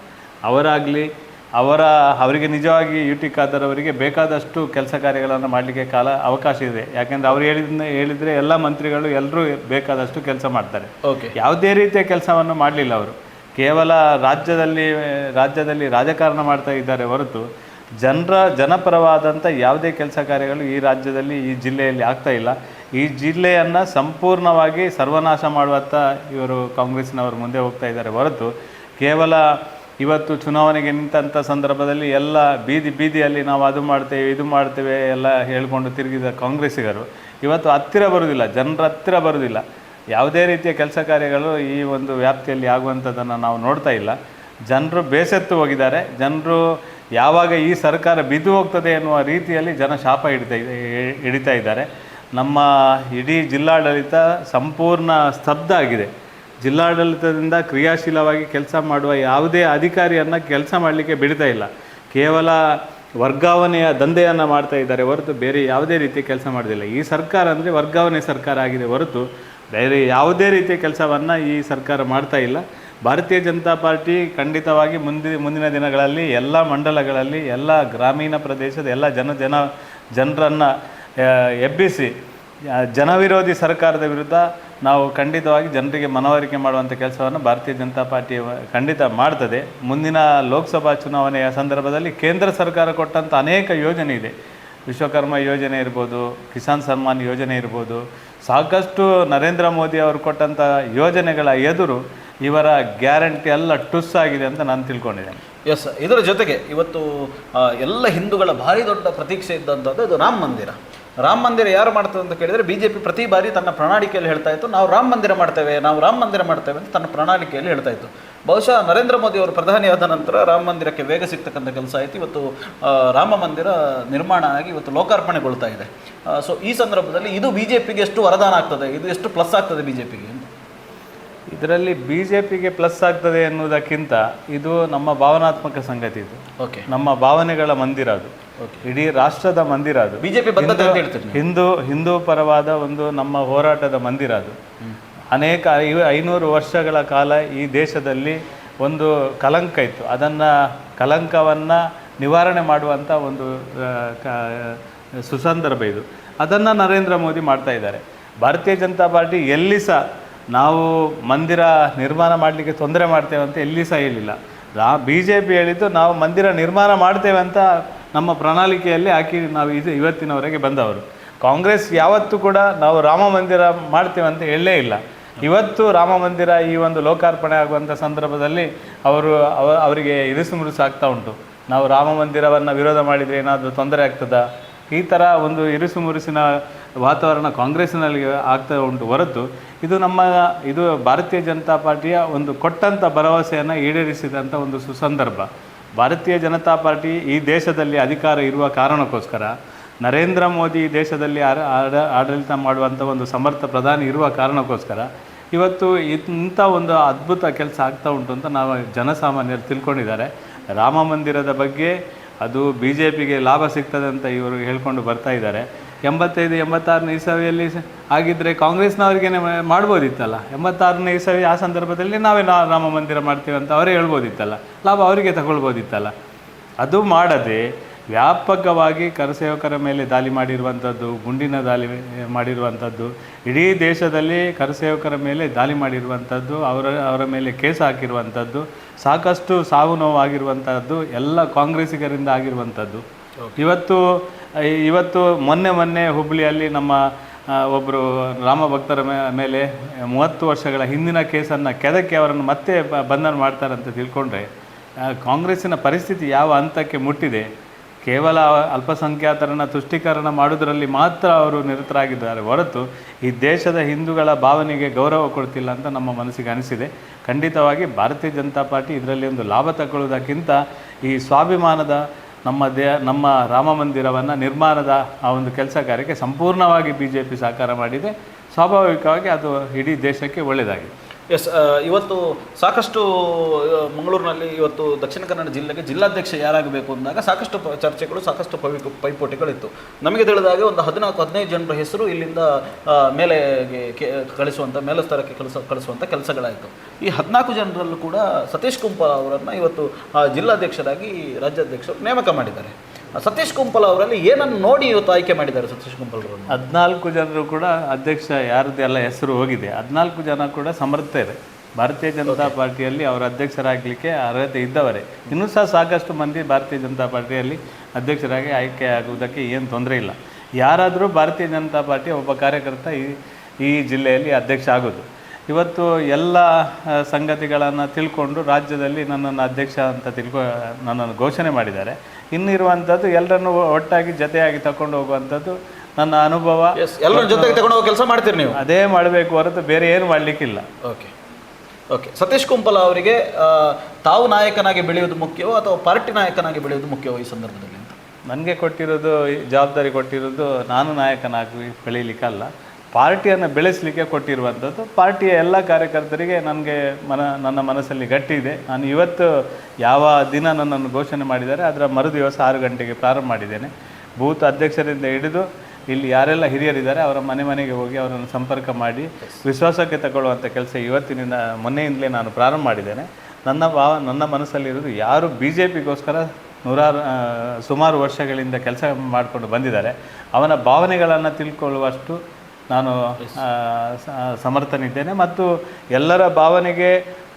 ಅವರಾಗಲಿ ಅವರ ಅವರಿಗೆ ನಿಜವಾಗಿ ಯು ಟಿ ಖಾದರ್ ಅವರಿಗೆ ಬೇಕಾದಷ್ಟು ಕೆಲಸ ಕಾರ್ಯಗಳನ್ನು ಮಾಡಲಿಕ್ಕೆ ಕಾಲ ಅವಕಾಶ ಇದೆ. ಯಾಕೆಂದರೆ ಅವ್ರು ಹೇಳಿದ ಹೇಳಿದರೆ ಎಲ್ಲ ಮಂತ್ರಿಗಳು ಎಲ್ಲರೂ ಬೇಕಾದಷ್ಟು ಕೆಲಸ ಮಾಡ್ತಾರೆ. ಓಕೆ. ಯಾವುದೇ ರೀತಿಯ ಕೆಲಸವನ್ನು ಮಾಡಲಿಲ್ಲ ಅವರು. ಕೇವಲ ರಾಜ್ಯದಲ್ಲಿ ರಾಜ್ಯದಲ್ಲಿ ರಾಜಕಾರಣ ಮಾಡ್ತಾ ಇದ್ದಾರೆ ಹೊರತು ಜನರ ಜನಪರವಾದಂಥ ಯಾವುದೇ ಕೆಲಸ ಕಾರ್ಯಗಳು ಈ ರಾಜ್ಯದಲ್ಲಿ, ಈ ಜಿಲ್ಲೆಯಲ್ಲಿ ಆಗ್ತಾ ಇಲ್ಲ. ಈ ಜಿಲ್ಲೆಯನ್ನು ಸಂಪೂರ್ಣವಾಗಿ ಸರ್ವನಾಶ ಮಾಡುವತ್ತ ಇವರು ಕಾಂಗ್ರೆಸ್ನವರು ಮುಂದೆ ಹೋಗ್ತಾ ಇದ್ದಾರೆ ಹೊರತು ಕೇವಲ ಇವತ್ತು ಚುನಾವಣೆಗೆ ನಿಂತಹ ಸಂದರ್ಭದಲ್ಲಿ ಎಲ್ಲ ಬೀದಿ ಬೀದಿಯಲ್ಲಿ ನಾವು ಅದು ಮಾಡ್ತೇವೆ, ಇದು ಮಾಡ್ತೇವೆ ಎಲ್ಲ ಹೇಳಿಕೊಂಡು ತಿರುಗಿದ ಕಾಂಗ್ರೆಸ್ಸಿಗರು. ಇವತ್ತು ಹತ್ತಿರ ಬರುವುದಿಲ್ಲ ಜನರ ಹತ್ತಿರ ಬರುವುದಿಲ್ಲ ಯಾವುದೇ ರೀತಿಯ ಕೆಲಸ ಕಾರ್ಯಗಳು ಈ ಒಂದು ವ್ಯಾಪ್ತಿಯಲ್ಲಿ ಆಗುವಂಥದ್ದನ್ನು ನಾವು ನೋಡ್ತಾ ಇಲ್ಲ. ಜನರು ಬೇಸತ್ತು ಹೋಗಿದ್ದಾರೆ, ಜನರು ಯಾವಾಗ ಈ ಸರ್ಕಾರ ಬಿದ್ದು ಹೋಗ್ತದೆ ಎನ್ನುವ ರೀತಿಯಲ್ಲಿ ಜನ ಶಾಪ ಹಿಡಿತಾ ಹಿಡಿತಾ ಇದ್ದಾರೆ. ನಮ್ಮ ಇಡೀ ಜಿಲ್ಲಾಡಳಿತ ಸಂಪೂರ್ಣ ಸ್ತಬ್ಧ ಆಗಿದೆ. ಜಿಲ್ಲಾಡಳಿತದಿಂದ ಕ್ರಿಯಾಶೀಲವಾಗಿ ಕೆಲಸ ಮಾಡುವ ಯಾವುದೇ ಅಧಿಕಾರಿಯನ್ನು ಕೆಲಸ ಮಾಡಲಿಕ್ಕೆ ಬಿಡ್ತಾ ಇಲ್ಲ. ಕೇವಲ ವರ್ಗಾವಣೆಯ ದಂಧೆಯನ್ನು ಮಾಡ್ತಾ ಇದ್ದಾರೆ ಹೊರತು ಬೇರೆ ಯಾವುದೇ ರೀತಿಯ ಕೆಲಸ ಮಾಡೋದಿಲ್ಲ. ಈ ಸರ್ಕಾರ ಅಂದರೆ ವರ್ಗಾವಣೆ ಸರ್ಕಾರ ಆಗಿದೆ ಹೊರತು ಬೇರೆ ಯಾವುದೇ ರೀತಿಯ ಕೆಲಸವನ್ನು ಈ ಸರ್ಕಾರ ಮಾಡ್ತಾ ಇಲ್ಲ. ಭಾರತೀಯ ಜನತಾ ಪಾರ್ಟಿ ಖಂಡಿತವಾಗಿ ಮುಂದಿನ ಮುಂದಿನ ದಿನಗಳಲ್ಲಿ ಎಲ್ಲ ಮಂಡಲಗಳಲ್ಲಿ ಎಲ್ಲ ಗ್ರಾಮೀಣ ಪ್ರದೇಶದ ಎಲ್ಲ ಜನ ಜನ, ಜನರನ್ನು ಎಬ್ಬಿಸಿ ಜನವಿರೋಧಿ ಸರ್ಕಾರದ ವಿರುದ್ಧ ನಾವು ಖಂಡಿತವಾಗಿ ಜನರಿಗೆ ಮನವರಿಕೆ ಮಾಡುವಂಥ ಕೆಲಸವನ್ನು ಭಾರತೀಯ ಜನತಾ ಪಾರ್ಟಿ ಖಂಡಿತ ಮಾಡ್ತದೆ. ಮುಂದಿನ ಲೋಕಸಭಾ ಚುನಾವಣೆಯ ಸಂದರ್ಭದಲ್ಲಿ ಕೇಂದ್ರ ಸರ್ಕಾರ ಕೊಟ್ಟಂಥ ಅನೇಕ ಯೋಜನೆ ಇದೆ. ವಿಶ್ವಕರ್ಮ ಯೋಜನೆ ಇರ್ಬೋದು, ಕಿಸಾನ್ ಸನ್ಮಾನ್ ಯೋಜನೆ ಇರ್ಬೋದು, ಸಾಕಷ್ಟು ನರೇಂದ್ರ ಮೋದಿ ಅವರು ಕೊಟ್ಟಂಥ ಯೋಜನೆಗಳ ಎದುರು ಇವರ ಗ್ಯಾರಂಟಿ ಎಲ್ಲ ಟುಸ್ ಆಗಿದೆ ಅಂತ ನಾನು ತಿಳ್ಕೊಂಡಿದ್ದೇನೆ. ಎಸ್ ಇದರ ಜೊತೆಗೆ ಇವತ್ತು ಎಲ್ಲ ಹಿಂದೂಗಳ ಭಾರಿ ದೊಡ್ಡ ಪ್ರತೀಕ್ಷೆ ಇದ್ದಂಥದ್ದು ಅದು ರಾಮ ಮಂದಿರ. ರಾಮ ಮಂದಿರ ಯಾರು ಮಾಡ್ತದೆ ಅಂತ ಕೇಳಿದರೆ ಬಿ ಜೆ ಪಿ ಪ್ರತಿ ಬಾರಿ ತನ್ನ ಪ್ರಣಾಳಿಕೆಯಲ್ಲಿ ಹೇಳ್ತಾ ಇತ್ತು, ನಾವು ರಾಮ ಮಂದಿರ ಮಾಡ್ತೇವೆ, ನಾವು ರಾಮ ಮಂದಿರ ಮಾಡ್ತೇವೆ ಅಂತ ತನ್ನ ಪ್ರಣಾಳಿಕೆಯಲ್ಲಿ ಹೇಳ್ತಾ ಇತ್ತು. ಬಹುಶಃ ನರೇಂದ್ರ ಮೋದಿ ಅವರು ಪ್ರಧಾನಿಯಾದ ನಂತರ ರಾಮ ಮಂದಿರಕ್ಕೆ ವೇಗ ಸಿಗ್ತಕ್ಕಂಥ ಕೆಲಸ ಆಯಿತು. ಇವತ್ತು ರಾಮ ಮಂದಿರ ನಿರ್ಮಾಣ ಆಗಿ ಇವತ್ತು ಲೋಕಾರ್ಪಣೆಗೊಳ್ತಾ ಇದೆ. ಸೊ ಈ ಸಂದರ್ಭದಲ್ಲಿ ಇದು ಬಿ ಜೆ ಪಿಗೆ ಎಷ್ಟು ವರದಾನ ಆಗ್ತದೆ, ಇದು ಎಷ್ಟು ಪ್ಲಸ್ ಆಗ್ತದೆ ಬಿ ಜೆ ಪಿಗೆ ಇದರಲ್ಲಿ ಬಿ ಜೆ ಪಿಗೆ ಪ್ಲಸ್ ಆಗ್ತದೆ ಎನ್ನುವುದಕ್ಕಿಂತ ಇದು ನಮ್ಮ ಭಾವನಾತ್ಮಕ ಸಂಗತಿ ಇದು. ಓಕೆ. ನಮ್ಮ ಭಾವನೆಗಳ ಮಂದಿರ ಅದು. ಇಡೀ ರಾಷ್ಟ್ರದ ಮಂದಿರ ಅದು. ಬಿಜೆಪಿ ಹಿಂದೂ ಹಿಂದೂ ಪರವಾದ ಒಂದು ನಮ್ಮ ಹೋರಾಟದ ಮಂದಿರ ಅದು. ಅನೇಕ ಐನೂರು ವರ್ಷಗಳ ಕಾಲ ಈ ದೇಶದಲ್ಲಿ ಒಂದು ಕಲಂಕ ಇತ್ತು. ಅದನ್ನು ಕಲಂಕವನ್ನು ನಿವಾರಣೆ ಮಾಡುವಂಥ ಒಂದು ಸುಸಂದರ್ಭ ಇದು. ಅದನ್ನು ನರೇಂದ್ರ ಮೋದಿ ಮಾಡ್ತಾ ಇದ್ದಾರೆ. ಭಾರತೀಯ ಜನತಾ ಪಾರ್ಟಿ ಎಲ್ಲಿ ಸಹ ನಾವು ಮಂದಿರ ನಿರ್ಮಾಣ ಮಾಡಲಿಕ್ಕೆ ತೊಂದರೆ ಮಾಡ್ತೇವೆ ಅಂತ ಎಲ್ಲಿ ಸಹ ಹೇಳಿಲ್ಲ. ರಾ ಬಿ ಜೆ ಪಿ ಹೇಳಿದ್ದು ನಾವು ಮಂದಿರ ನಿರ್ಮಾಣ ಮಾಡ್ತೇವೆ ಅಂತ ನಮ್ಮ ಪ್ರಣಾಳಿಕೆಯಲ್ಲಿ ಹಾಕಿ ನಾವು ಇದು ಇವತ್ತಿನವರೆಗೆ ಬಂದವರು. ಕಾಂಗ್ರೆಸ್ ಯಾವತ್ತೂ ಕೂಡ ನಾವು ರಾಮ ಮಂದಿರ ಮಾಡ್ತೇವೆ ಅಂತ ಹೇಳಲೇ ಇಲ್ಲ. ಇವತ್ತು ರಾಮ ಮಂದಿರ ಈ ಒಂದು ಲೋಕಾರ್ಪಣೆ ಆಗುವಂಥ ಸಂದರ್ಭದಲ್ಲಿ ಅವರು, ಅವ, ಅವರಿಗೆ ಇರಿಸು ಮುರುಸು ಆಗ್ತಾ ಉಂಟು. ನಾವು ರಾಮ ಮಂದಿರವನ್ನು ವಿರೋಧ ಮಾಡಿದರೆ ಏನಾದರೂ ತೊಂದರೆ ಆಗ್ತದಾ? ಈ ಥರ ಒಂದು ಇರಿಸು ಮುರುಸಿನ ವಾತಾವರಣ ಕಾಂಗ್ರೆಸ್ನಲ್ಲಿ ಆಗ್ತಾ ಉಂಟು ಹೊರತು, ಇದು ನಮ್ಮ, ಇದು ಭಾರತೀಯ ಜನತಾ ಪಾರ್ಟಿಯ ಒಂದು ಕೊಟ್ಟಂಥ ಭರವಸೆಯನ್ನು ಈಡೇರಿಸಿದಂಥ ಒಂದು ಸುಸಂದರ್ಭ. ಭಾರತೀಯ ಜನತಾ ಪಾರ್ಟಿ ಈ ದೇಶದಲ್ಲಿ ಅಧಿಕಾರ ಇರುವ ಕಾರಣಕ್ಕೋಸ್ಕರ, ನರೇಂದ್ರ ಮೋದಿ ದೇಶದಲ್ಲಿ ಆಡಳಿತ ಮಾಡುವಂಥ ಒಂದು ಸಮರ್ಥ ಪ್ರಧಾನಿ ಇರುವ ಕಾರಣಕ್ಕೋಸ್ಕರ, ಇವತ್ತು ಇಂಥ ಒಂದು ಅದ್ಭುತ ಕೆಲಸ ಆಗ್ತಾ ಉಂಟು ಅಂತ ನಾವು ಜನಸಾಮಾನ್ಯರು ತಿಳ್ಕೊಂಡಿದ್ದಾರೆ. ರಾಮ ಮಂದಿರದ ಬಗ್ಗೆ ಅದು ಬಿ ಜೆ ಪಿಗೆ ಲಾಭ ಸಿಗ್ತದೆ ಅಂತ ಇವರು ಹೇಳ್ಕೊಂಡು ಬರ್ತಾ ಇದ್ದಾರೆ. ಎಂಬತ್ತೈದು ಎಂಬತ್ತಾರನೇ ಇಸವಿಯಲ್ಲಿ ಆಗಿದ್ದರೆ ಕಾಂಗ್ರೆಸ್ನವ್ರಿಗೆ ಮಾಡ್ಬೋದಿತ್ತಲ್ಲ? ಎಂಬತ್ತಾರನೇ ಇಸವಿ ಆ ಸಂದರ್ಭದಲ್ಲಿ ನಾವೇ ನಾ ರಾಮ ಮಂದಿರ ಮಾಡ್ತೀವಿ ಅಂತ ಅವರೇ ಹೇಳ್ಬೋದಿತ್ತಲ್ಲ? ಲಾಭ ಅವರಿಗೆ ತಗೊಳ್ಬೋದಿತ್ತಲ್ಲ? ಅದು ಮಾಡದೆ ವ್ಯಾಪಕವಾಗಿ ಕರಸೇವಕರ ಮೇಲೆ ದಾಳಿ ಮಾಡಿರುವಂಥದ್ದು ಗುಂಡಿನ ದಾಳಿ ಮಾಡಿರುವಂಥದ್ದು ಇಡೀ ದೇಶದಲ್ಲಿ ಕರಸೇವಕರ ಮೇಲೆ ದಾಳಿ ಮಾಡಿರುವಂಥದ್ದು ಅವರ ಅವರ ಮೇಲೆ ಕೇಸ್ ಹಾಕಿರುವಂಥದ್ದು ಸಾಕಷ್ಟು ಸಾವು ನೋವು ಆಗಿರುವಂಥದ್ದು ಎಲ್ಲ ಕಾಂಗ್ರೆಸ್ಸಿಗರಿಂದ ಆಗಿರುವಂಥದ್ದು. ಇವತ್ತು ಇವತ್ತು ಮೊನ್ನೆ ಮೊನ್ನೆ ಹುಬ್ಬಳ್ಳಿಯಲ್ಲಿ ನಮ್ಮ ಒಬ್ಬರು ರಾಮ ಭಕ್ತರ ಮೇಲೆ ಮೂವತ್ತು ವರ್ಷಗಳ ಹಿಂದಿನ ಕೇಸನ್ನು ಕೆದಕ್ಕೆ ಅವರನ್ನು ಮತ್ತೆ ಬಂಧನ ಬಂಧನ ಮಾಡ್ತಾರಂತ ತಿಳ್ಕೊಂಡ್ರೆ ಕಾಂಗ್ರೆಸ್ಸಿನ ಪರಿಸ್ಥಿತಿ ಯಾವ ಹಂತಕ್ಕೆ ಮುಟ್ಟಿದೆ? ಕೇವಲ ಅಲ್ಪಸಂಖ್ಯಾತರನ್ನು ತುಷ್ಟೀಕರಣ ಮಾಡುವುದರಲ್ಲಿ ಮಾತ್ರ ಅವರು ನಿರತರಾಗಿದ್ದಾರೆ ಹೊರತು ಈ ದೇಶದ ಹಿಂದೂಗಳ ಭಾವನೆಗೆ ಗೌರವ ಕೊಡ್ತಿಲ್ಲ ಅಂತ ನಮ್ಮ ಮನಸ್ಸಿಗೆ ಅನಿಸಿದೆ. ಖಂಡಿತವಾಗಿ ಭಾರತೀಯ ಜನತಾ ಪಾರ್ಟಿ ಇದರಲ್ಲಿ ಒಂದು ಲಾಭ ತಗೊಳ್ಳೋದಕ್ಕಿಂತ ಈ ಸ್ವಾಭಿಮಾನದ ನಮ್ಮ ದೇ ನಮ್ಮ ರಾಮ ಮಂದಿರವನ್ನು ನಿರ್ಮಾಣದ ಆ ಒಂದು ಕೆಲಸ ಕಾರ್ಯಕ್ಕೆ ಸಂಪೂರ್ಣವಾಗಿ ಬಿ ಜೆ ಪಿ ಸಹಕಾರ ಮಾಡಿದೆ. ಸ್ವಾಭಾವಿಕವಾಗಿ ಅದು ಇಡೀ ದೇಶಕ್ಕೆ ಒಳ್ಳೆಯದಾಗಿದೆ. ಎಸ್ ಇವತ್ತು ಸಾಕಷ್ಟು ಮಂಗಳೂರಿನಲ್ಲಿ ಇವತ್ತು ದಕ್ಷಿಣ ಕನ್ನಡ ಜಿಲ್ಲೆಗೆ ಜಿಲ್ಲಾಧ್ಯಕ್ಷ ಯಾರಾಗಬೇಕು ಅಂದಾಗ ಸಾಕಷ್ಟು ಚರ್ಚೆಗಳು, ಸಾಕಷ್ಟು ಪವಿ, ಪೈಪೋಟಿಗಳಿತ್ತು. ನಮಗೆ ತಿಳಿದಾಗೆ ಒಂದು ಹದಿನಾಲ್ಕು, ಹದಿನೈದು ಜನರ ಹೆಸರು ಇಲ್ಲಿಂದ ಮೇಲೆಗೆ ಕಳಿಸುವಂಥ ಮೇಲಸ್ತರಕ್ಕೆ ಕಳಿಸ ಕಳಿಸುವಂಥ ಕೆಲಸಗಳಾಯಿತು. ಈ ಹದಿನಾಲ್ಕು ಜನರಲ್ಲೂ ಕೂಡ ಸತೀಶ್ ಕುಂಪ ಅವರನ್ನು ಇವತ್ತು ಜಿಲ್ಲಾಧ್ಯಕ್ಷರಾಗಿ ರಾಜ್ಯಾಧ್ಯಕ್ಷರು ನೇಮಕ ಮಾಡಿದ್ದಾರೆ. ಸತೀಶ್ ಕುಂಪಲ್ ಅವರಲ್ಲಿ ಏನನ್ನು ನೋಡಿ ಇವತ್ತು ಆಯ್ಕೆ ಮಾಡಿದ್ದಾರೆ ಸತೀಶ್ ಕುಂಪಲ್ ಅವರು? ಹದಿನಾಲ್ಕು ಜನರು ಕೂಡ ಅಧ್ಯಕ್ಷ ಯಾರದ್ದೆಲ್ಲ ಹೆಸರು ಹೋಗಿದೆ. ಹದಿನಾಲ್ಕು ಜನ ಕೂಡ ಸಮರ್ಥರು ಭಾರತೀಯ ಜನತಾ ಪಾರ್ಟಿಯಲ್ಲಿ ಅವರ ಅಧ್ಯಕ್ಷರಾಗಲಿಕ್ಕೆ ಅರ್ಹತೆ ಇದ್ದವರೇ. ಇನ್ನೂ ಸಹ ಸಾಕಷ್ಟು ಮಂದಿ ಭಾರತೀಯ ಜನತಾ ಪಾರ್ಟಿಯಲ್ಲಿ ಅಧ್ಯಕ್ಷರಾಗಿ ಆಯ್ಕೆ ಆಗುವುದಕ್ಕೆ ಏನು ತೊಂದರೆ ಇಲ್ಲ. ಯಾರಾದರೂ ಭಾರತೀಯ ಜನತಾ ಪಾರ್ಟಿಯ ಒಬ್ಬ ಕಾರ್ಯಕರ್ತ ಈ ಈ ಜಿಲ್ಲೆಯಲ್ಲಿ ಅಧ್ಯಕ್ಷ ಆಗೋದು. ಇವತ್ತು ಎಲ್ಲ ಸಂಗತಿಗಳನ್ನು ತಿಳ್ಕೊಂಡು ರಾಜ್ಯದಲ್ಲಿ ನನ್ನನ್ನು ಅಧ್ಯಕ್ಷ ಅಂತ ತಿಳ್ಕೊ ನನ್ನನ್ನು ಘೋಷಣೆ ಮಾಡಿದ್ದಾರೆ. ಇನ್ನಿರುವಂಥದ್ದು ಎಲ್ಲರನ್ನು ಒಟ್ಟಾಗಿ ಜೊತೆಯಾಗಿ ತಗೊಂಡು ಹೋಗುವಂಥದ್ದು ನನ್ನ ಅನುಭವ. ಎಸ್ ಎಲ್ಲರ ಜೊತೆಗೆ ತಗೊಂಡು ಹೋಗೋ ಕೆಲಸ ಮಾಡ್ತೀರಿ ನೀವು? ಅದೇ ಮಾಡಬೇಕು ಹೊರತು ಬೇರೆ ಏನು ಮಾಡಲಿಕ್ಕಿಲ್ಲ. ಓಕೆ ಓಕೆ ಸತೀಶ್ ಕುಂಪಲ ಅವರಿಗೆ ತಾವು ನಾಯಕನಾಗಿ ಬೆಳೆಯುವುದು ಮುಖ್ಯವೋ ಅಥವಾ ಪಾರ್ಟಿ ನಾಯಕನಾಗಿ ಬೆಳೆಯುವುದು ಮುಖ್ಯವೋ ಈ ಸಂದರ್ಭದಲ್ಲಿ ಅಂತ? ನನಗೆ ಕೊಟ್ಟಿರೋದು ಈ ಜವಾಬ್ದಾರಿ ಕೊಟ್ಟಿರೋದು ನಾನು ನಾಯಕನಾಗಿ ಬೆಳೀಲಿಕ್ಕಲ್ಲ. ಪಾರ್ಟಿಯನ್ನು ಬೆಳೆಸಲಿಕ್ಕೆ ಕೊಟ್ಟಿರುವಂಥದ್ದು. ಪಾರ್ಟಿಯ ಎಲ್ಲ ಕಾರ್ಯಕರ್ತರಿಗೆ ನನಗೆ ಮನ, ನನ್ನ ಮನಸ್ಸಲ್ಲಿ ಗಟ್ಟಿ ಇದೆ ನಾನು ಇವತ್ತು ಯಾವ ದಿನ ನನ್ನನ್ನು ಘೋಷಣೆ ಮಾಡಿದ್ದಾರೆ, ಅದರ ಮರು ದಿವಸ ಆರು ಗಂಟೆಗೆ ಪ್ರಾರಂಭ ಮಾಡಿದ್ದೇನೆ. ಬೂತ್ ಅಧ್ಯಕ್ಷರಿಂದ ಹಿಡಿದು ಇಲ್ಲಿ ಯಾರೆಲ್ಲ ಹಿರಿಯರಿದ್ದಾರೆ, ಅವರ ಮನೆ ಮನೆಗೆ ಹೋಗಿ ಅವರನ್ನು ಸಂಪರ್ಕ ಮಾಡಿ ವಿಶ್ವಾಸಕ್ಕೆ ತಗೊಳ್ಳುವಂಥ ಕೆಲಸ ಇವತ್ತಿನಿಂದ ಮೊನ್ನೆಯಿಂದಲೇ ನಾನು ಪ್ರಾರಂಭ ಮಾಡಿದ್ದೇನೆ. ನನ್ನ ಭಾವ ನನ್ನ ಮನಸ್ಸಲ್ಲಿರೋದು ಯಾರು ಬಿ ಜೆ ಪಿಗೋಸ್ಕರ ನೂರಾರು ಸುಮಾರು ವರ್ಷಗಳಿಂದ ಕೆಲಸ ಮಾಡಿಕೊಂಡು ಬಂದಿದ್ದಾರೆ, ಅವನ ಭಾವನೆಗಳನ್ನು ತಿಳ್ಕೊಳ್ಳುವಷ್ಟು ನಾನು ಸಮರ್ಥನಿದ್ದೇನೆ ಮತ್ತು ಎಲ್ಲರ ಭಾವನೆಗೆ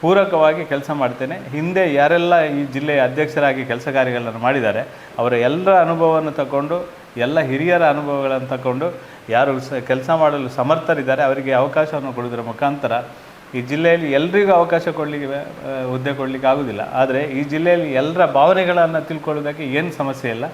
ಪೂರಕವಾಗಿ ಕೆಲಸ ಮಾಡ್ತೇನೆ. ಹಿಂದೆ ಯಾರೆಲ್ಲ ಈ ಜಿಲ್ಲೆಯ ಅಧ್ಯಕ್ಷರಾಗಿ ಕೆಲಸ ಕಾರ್ಯಗಳನ್ನು ಮಾಡಿದ್ದಾರೆ ಅವರ ಎಲ್ಲರ ಅನುಭವವನ್ನು ತಗೊಂಡು ಎಲ್ಲ ಹಿರಿಯರ ಅನುಭವಗಳನ್ನು ತಗೊಂಡು ಯಾರು ಸ ಕೆಲಸ ಮಾಡಲು ಸಮರ್ಥರಿದ್ದಾರೆ ಅವರಿಗೆ ಅವಕಾಶವನ್ನು ಕೊಡೋದ್ರ ಮುಖಾಂತರ ಈ ಜಿಲ್ಲೆಯಲ್ಲಿ ಎಲ್ರಿಗೂ ಅವಕಾಶ ಕೊಡಲಿಕ್ಕೆ ಹುದ್ದೆ ಕೊಡಲಿಕ್ಕೆ ಆಗೋದಿಲ್ಲ ಆದರೆ ಈ ಜಿಲ್ಲೆಯಲ್ಲಿ ಎಲ್ಲರ ಭಾವನೆಗಳನ್ನು ತಿಳ್ಕೊಳ್ಳೋದಕ್ಕೆ ಏನು ಸಮಸ್ಯೆ ಇಲ್ಲ.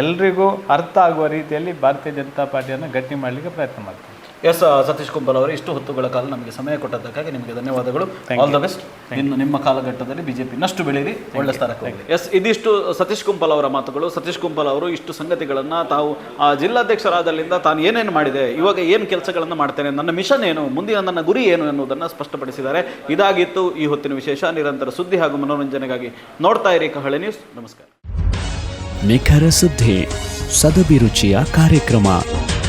ಎಲ್ರಿಗೂ ಅರ್ಥ ಆಗುವ ರೀತಿಯಲ್ಲಿ ಭಾರತೀಯ ಜನತಾ ಪಾರ್ಟಿಯನ್ನು ಗಟ್ಟಿ ಮಾಡಲಿಕ್ಕೆ ಪ್ರಯತ್ನ ಮಾಡ್ತೀನಿ. ಎಸ್ ಸತೀಶ್ ಕುಂಬಲ್ ಅವರು ಇಷ್ಟು ಹೊತ್ತುಗಳ ಕಾಲ ನಮಗೆ ಸಮಯ ಕೊಟ್ಟದ್ದಕ್ಕಾಗಿ ನಿಮಗೆ ಧನ್ಯವಾದಗಳು. ಆಲ್ ದ ಬೆಸ್ಟ್ ಇನ್ನು ನಿಮ್ಮ ಕಾಲಘಟ್ಟದಲ್ಲಿ ಬಿಜೆಪಿ ಇನ್ನಷ್ಟು ಬೆಳೀರಿ ಒಳ್ಳೆ ಸ್ಥಾನಕ್ಕೆ ಹೋಗಲಿ. ಎಸ್ ಇದಿಷ್ಟು ಸತೀಶ್ ಕುಂಬಲ್ ಅವರ ಮಾತುಗಳು. ಸತೀಶ್ ಕುಂಬಲ್ ಅವರು ಇಷ್ಟು ಸಂಗತಿಗಳನ್ನು ತಾವು ಆ ಜಿಲ್ಲಾಧ್ಯಕ್ಷರಾದಲ್ಲಿಂದ ತಾನು ಏನೇನು ಮಾಡಿದೆ ಇವಾಗ ಏನು ಕೆಲಸಗಳನ್ನು ಮಾಡ್ತೇನೆ ನನ್ನ ಮಿಷನ್ ಏನು ಮುಂದಿನ ನನ್ನ ಗುರಿ ಏನು ಎನ್ನುವುದನ್ನು ಸ್ಪಷ್ಟಪಡಿಸಿದ್ದಾರೆ. ಇದಾಗಿತ್ತು ಈ ಹೊತ್ತಿನ ವಿಶೇಷ. ನಿರಂತರ ಸುದ್ದಿ ಹಾಗೂ ಮನೋರಂಜನೆಗಾಗಿ ನೋಡ್ತಾ ಇರಿ ಕಹಳೆ ನ್ಯೂಸ್ ನಮಸ್ಕಾರ. ನಿಖರ ಸುದ್ದಿ ಸದಭಿರುಚಿಯ ಕಾರ್ಯಕ್ರಮ.